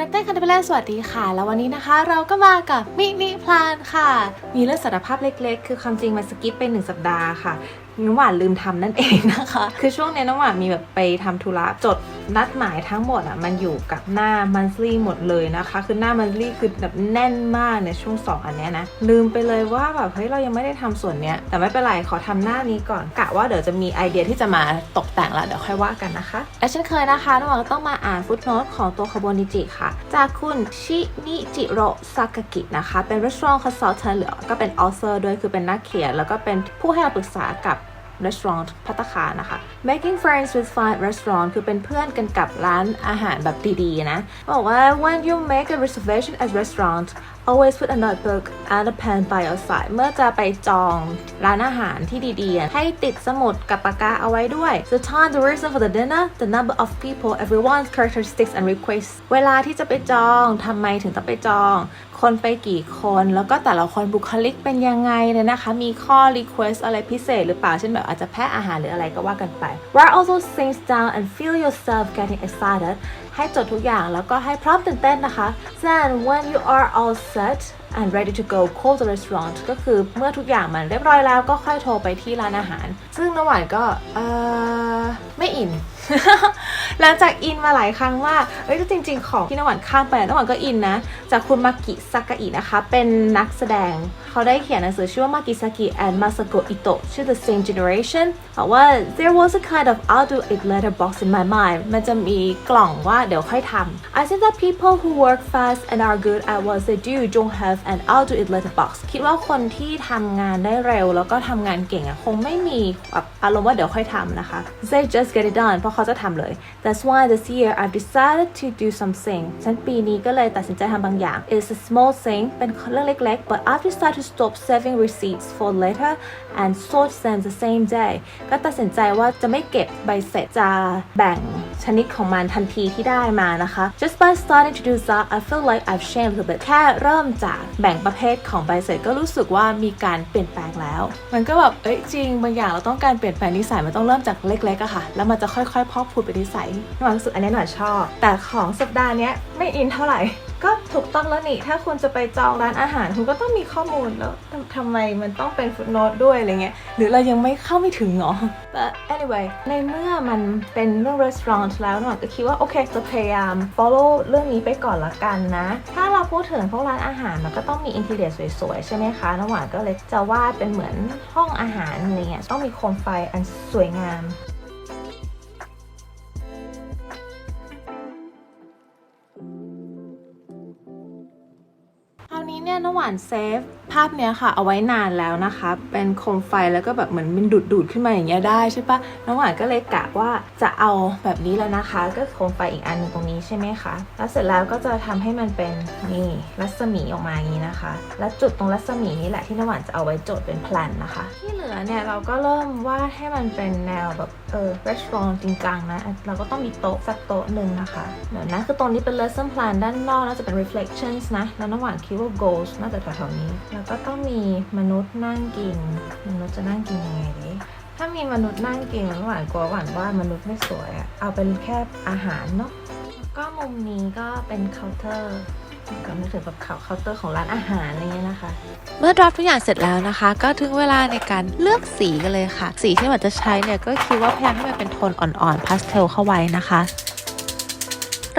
นัตเต้คันเทเปเลสวัสดีค่ะ แล้ววันนี้นะคะเราก็มากับมินิพลานค่ะ มีเรื่องสารภาพเล็กๆ คือความจริงมันสกิปไปหนึ่งสัปดาห์ค่ะน้ำหวานลืมทำนั่นเองนะคะ คือช่วงนี้น้ำหวานมีแบบไปทำธุระจด นัดหมายทั้งหมดอะมันอยู่กับหน้า monthly หมดเลยนะคะ คือหน้า monthly คือแบบแน่นมากในช่วง 2 อันเนี้ยนะ ลืมไปเลยว่าแบบเฮ้ยเรายังไม่ได้ทำส่วนเนี้ย แต่ไม่เป็นไร ขอทำหน้านี้ก่อนกะว่าเดี๋ยวจะมีไอเดียที่จะมาตกแต่งละเดี๋ยวค่อยว่ากันนะคะและเช่นเคยนะคะน้ำหวานก็ต้องมาอ่านฟุตโนตของตัวคาโบนิจิค่ะ จากคุณชินิจิโรซากากินะคะ เป็น restaurant consultant หรือก็เป็น author ด้วยคือเป็นนักเขียน แล้วก็เป็นผู้ให้คำปรึกษากับ restaurant พัตตาคานะคะ making friends with fine restaurant คือเป็นเพื่อนกันกับร้านอาหารแบบดีๆนะบอกว่า when you make a reservation at restaurant always put a notebook and a pen by your side เมื่อจะไปจองร้านอาหารที่ดีๆ ให้ติดสมุดกับปากกาเอาไว้ด้วย the time the reason for the dinner the number of people everyone's characteristics and requests เวลาที่จะไปจองทำไมถึงต้องไปจอง คนไปกี่คน แล้วก็แต่ละคนบุคลิกเป็นยังไงเลยนะคะ มีข้อ request อะไรพิเศษหรือเปล่าเช่นแบบอาจจะแพ้อาหารหรืออะไรก็ว่ากันไป write all those things down and feel yourself getting excited ให้จดทุกอย่างแล้วก็ให้พร้อมตื่นเต้นนะคะ then when you are all set and ready to go call the restaurant ก็คือเมื่อทุกอย่างมันเรียบร้อยแล้วก็ค่อยโทรไปที่ร้านอาหาร ซึ่งน้ำหวานก็เออไม่อิน หลังจากอินมาหลายครั้งว่าเอ้ยจริง ๆ ของที่นวานข้ามไปนวานก็อินนะ จากคุณมากิซากะอินะคะ เป็นนักแสดง เขาได้เขียนหนังสือชื่อว่ามากิซากิ and Masako Ito ชื่อ The Same Generation บอกว่า there was a kind of I'll do it later box in my mind มันจะมีกล่องว่าเดี๋ยวค่อยทำ I think that people who work fast and are good at what they do don't have an I'll do it later box คิดว่าคนที่ทำงานได้เร็วแล้วก็ทำงานเก่งอะคงไม่มีแบบอารมณ์ว่าเดี๋ยวค่อยทำนะคะ they just get it done เพราะเขาจะทำเลย that's why this year I've decided to do something ฉันปีนี้ก็เลยตัดสินใจทำบางอย่าง it's a small thing เป็นเรื่องเล็กๆ but I've decided to stop saving receipts for later and sort them the same day ก็ตัดสินใจว่าจะไม่เก็บใบเสร็จจะแบ่ง ชนิดของมันทันทีที่ได้มานะคะ just by starting to do that I feel like I've changed a little bit แค่เริ่มจากแบ่งประเภทของใบเสร็จก็รู้สึกว่ามีการเปลี่ยนแปลงแล้ว มันก็แบบเอ้ยจริงบางอย่างเราต้องการเปลี่ยนแปลงนิสัยมันต้องเริ่มจากเล็กๆอะค่ะ แล้วมันจะค่อยๆพอกพูดเป็นนิสัยหวังรู้สึกอันนี้หน่อยชอบ แต่ของสัปดาห์นี้ไม่อินเท่าไหร่ ก็ถูกต้องแล้วนี่ ถ้าคุณจะไปจองร้านอาหาร คุณก็ต้องมีข้อมูลแล้วทำไมมันต้องเป็นฟุตโนตด้วยอะไรเงี้ย หรือเรายังไม่เข้าไม่ถึงเหรอ but anyway ในเมื่อมันเป็นเรื่อง restaurant แล้วหน่อยก็คิดว่า โอเค จะพยายาม follow เรื่องนี้ไปก่อนละกันนะ ถ้าเราพูดถึงพวกร้านอาหารมันก็ต้องมีอินทีเรียสวยๆ ใช่ไหมคะน้ำหวานก็เลยจะวาดเป็นเหมือนห้องอาหารอะไรเงี้ยต้องมีโคมไฟอันสวยงามานเซฟภาพเนี้ยค่ะ เอาไว้นานแล้วนะคะ เป็นโคมไฟแล้วก็แบบเหมือนมันดูดดูดขึ้นมาอย่างเงี้ยได้ใช่ปะน้ำหวานก็เลยกะว่าจะเอาแบบนี้แล้วนะคะ ก็โคมไฟอีกอันหนึงตรงนี้ใช่ไหมคะ แล้วเสร็จแล้วก็จะทำให้มันเป็นนี่รัศมีออกมาอย่างนี้นะคะ และจุดตรงรัศมีนี้แหละที่น้ำหวานจะเอาไว้โจทย์เป็นแพลนนะคะ ที่เหลือเนี่ยเราก็เริ่มวาดให้มันเป็นแนวแบบเออ restaurant จริงจังนะ เราก็ต้องมีโต๊ะสักโต๊ะหนึ่งนะคะเดี๋ยวนะคือตรงนี้เป็น lesson plan ด้านนอกน่าจะเป็น reflections นะแล้วน้ำหวานคิดว่า goals น่าจะแถวๆนี้ แล้วก็ต้องมีมนุษย์นั่งกิน มนุษย์จะนั่งกินยังไงดีถ้ามีมนุษย์นั่งกินหวานกลัวหวานว่ามนุษย์ไม่สวยอะเอาเป็นแค่อาหารเนาะก็มุมนี้ก็เป็นเคาน์เตอร์ก็นึกถึงแบบเขาเคาน์เตอร์ของร้านอาหารอะไรเงี้ยนะคะ เมื่อดรับทุกอย่างเสร็จแล้วนะคะ ก็ถึงเวลาในการเลือกสีกันเลยค่ะ สีที่หมันจะใช้เนี่ยก็คิดว่าพยายามให้มันเป็นโทนอ่อนๆพาสเทลเข้าไว้นะคะ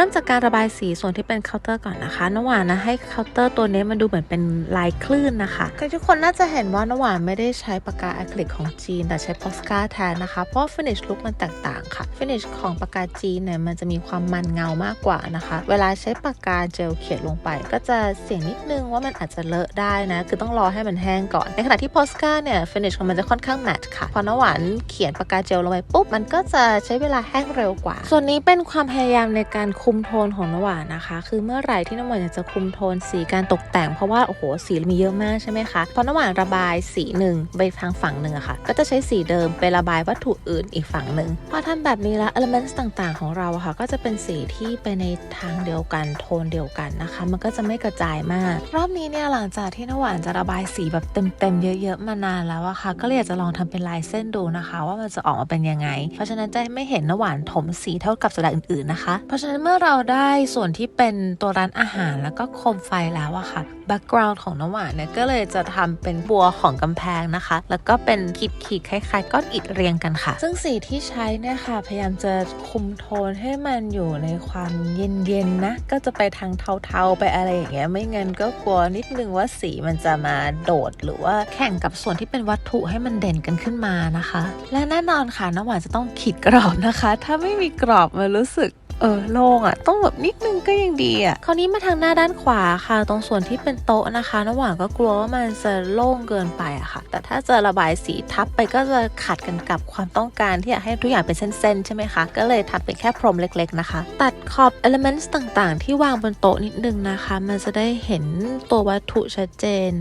ริ่มจากการระบายสีส่วนที่เป็นเคาน์เตอร์ก่อนนะคะน้ำหวานนะให้เคาน์เตอร์ตัวนี้มันดูเหมือนเป็นลายคลื่นนะคะคือทุกคนน่าจะเห็นว่าน้ำหวานไม่ได้ใช้ปากกาอะคริลิกของจีน แต่ใช้โปสการ์แทนนะคะ เพราะฟินิชลุคมันแตกต่างค่ะฟินิชของปากกาจีนเนี่ยมันจะมีความมันเงามากกว่านะคะ เวลาใช้ปากกาเจลเขียนลงไป ก็จะเสี่ยงนิดนึงว่ามันอาจจะเลอะได้นะ คือต้องรอให้มันแห้งก่อน ในขณะที่โปสการ์เนี่ยฟินิชของมันจะค่อนข้างแมตต์ค่ะพอน้ำหวานเขียนปากกาเจลลงไปปุ๊บมันก็จะใช้เวลาแห้งเร็วกว่า ส่วนนี้เป็นความพยายามในการคุมโทนของน้ำหวานนะคะ คือเมื่อไหร่ที่น้ำหวานอยากจะคุมโทนสีการตกแต่งเพราะว่าโอ้โหสีมีเยอะมากใช่ไหมคะพอน้ำหวานระบายสีหนึ่งไปทางฝั่งหนึ่งอะค่ะ ก็จะใช้สีเดิมไประบายวัตถุอื่นอีกฝั่งหนึ่งพอทำแบบนี้แล้ว elements ต่างๆ ของเราอะค่ะ ก็จะเป็นสีที่ไปในทางเดียวกันโทนเดียวกันนะคะ มันก็จะไม่กระจายมาก รอบนี้เนี่ยหลังจากที่น้ำหวานจะระบายสีแบบเต็มๆเยอะๆมานานแล้วอะค่ะ ก็เลยอยากจะลองทำเป็นลายเส้นดูนะคะ ว่ามันจะออกมาเป็นยังไง เพราะฉะนั้นจะไม่เห็นน้ำหวานถมสีเท่ากับสัปดาห์อื่นๆนะคะ เพราะฉะนั้นเมื่อเราได้ส่วนที่เป็นตัวร้านอาหารแล้วก็โคมไฟแล้วอะค่ะแบ็กกราวน์ของน้ำหวานเนี่ยก็เลยจะทำเป็นบัวของกำแพงนะคะ แล้วก็เป็นขีดขีดๆคล้ายๆก้อนอิฐเรียงกันค่ะ ซึ่งสีที่ใช้เนี่ยค่ะ พยายามจะคุมโทนให้มันอยู่ในความเย็นๆนะ ก็จะไปทางเทาๆไปอะไรอย่างเงี้ยไม่งั้นก็กลัวนิดนึงว่าสีมันจะมาโดด หรือว่าแข่งกับส่วนที่เป็นวัตถุให้มันเด่นกันขึ้นมานะคะ และแน่นอนค่ะน้ำหวานจะต้องขีดกรอบนะคะ ถ้าไม่มีกรอบมันรู้สึก เออโล่งอะ่ะ ต้องแบบนิดนึงก็ยังดีอะ่ะคราวนี้มาทางหน้าด้านขวาค่ะ ตรงส่วนที่เป็นโต๊ะนะคะน้ำหวานก็กลัวว่ามันจะโล่งเกินไปอะค่ะ แต่ถ้าจะระบายสีทับไปก็จะขัดกันกับความต้องการที่อยากให้ทุกอย่างเป็นเส้นๆใช่ไหมคะ ก็เลยทำเป็นแค่พรมเล็กๆนะคะ ตัดขอบ elements ต่างๆ ที่วางบนโต๊ะนิดนึงนะคะ มันจะได้เห็นตัววัตถุชัดเจน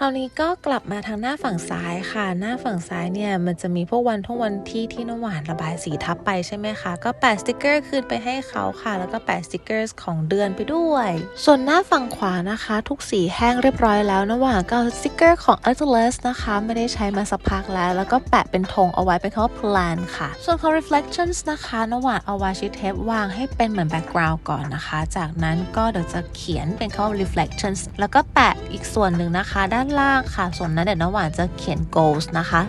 คราวนี้ก็กลับมาทางหน้าฝั่งซ้ายค่ะ หน้าฝั่งซ้ายเนี่ยมันจะมีพวกวันท่องวันที่ที่น้ำหวานระบายสีทับไปใช่ไหมคะก็แปะสติกเกอร์คืนไปให้เขาค่ะ แล้วก็แปะสติกเกอร์ของเดือนไปด้วย ส่วนหน้าฝั่งขวานะคะ ทุกสีแห้งเรียบร้อยแล้วน้ำหวานก็เอาสติกเกอร์ของ a r t l e s นะคะ ไม่ได้ใช้มาสักพักแล้ว แล้วก็แปะเป็นธงเอาไว้เป็นคำว่า plan ค่ะ ส่วนของ reflections นะคะน้ำหวานเอาวาชิเทปวางให้เป็นเหมือน background ก่อนนะคะ จากนั้นก็เดี๋ยวจะเขียนเป็นคำว่า reflections แล้วก็แปะอีกส่วนหนึ่งนะคะด้านล่างค่ะ ส่วนนั้นเดี๋ยวน้ำหวานจะเขียน goals นะคะ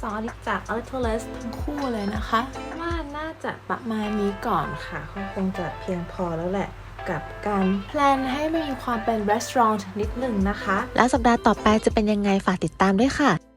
สองอันนี้จาก a l t o l e s ทั้งคู่เลยนะคะว่าน่าจะประมาณนี้ก่อนค่ะก็คงจะเพียงพอแล้วแหละกับการแพลนให้มีความเป็น restaurant นิดหนึ่งนะคะ แล้วสัปดาห์ต่อไปจะเป็นยังไงฝากติดตามด้วยค่ะ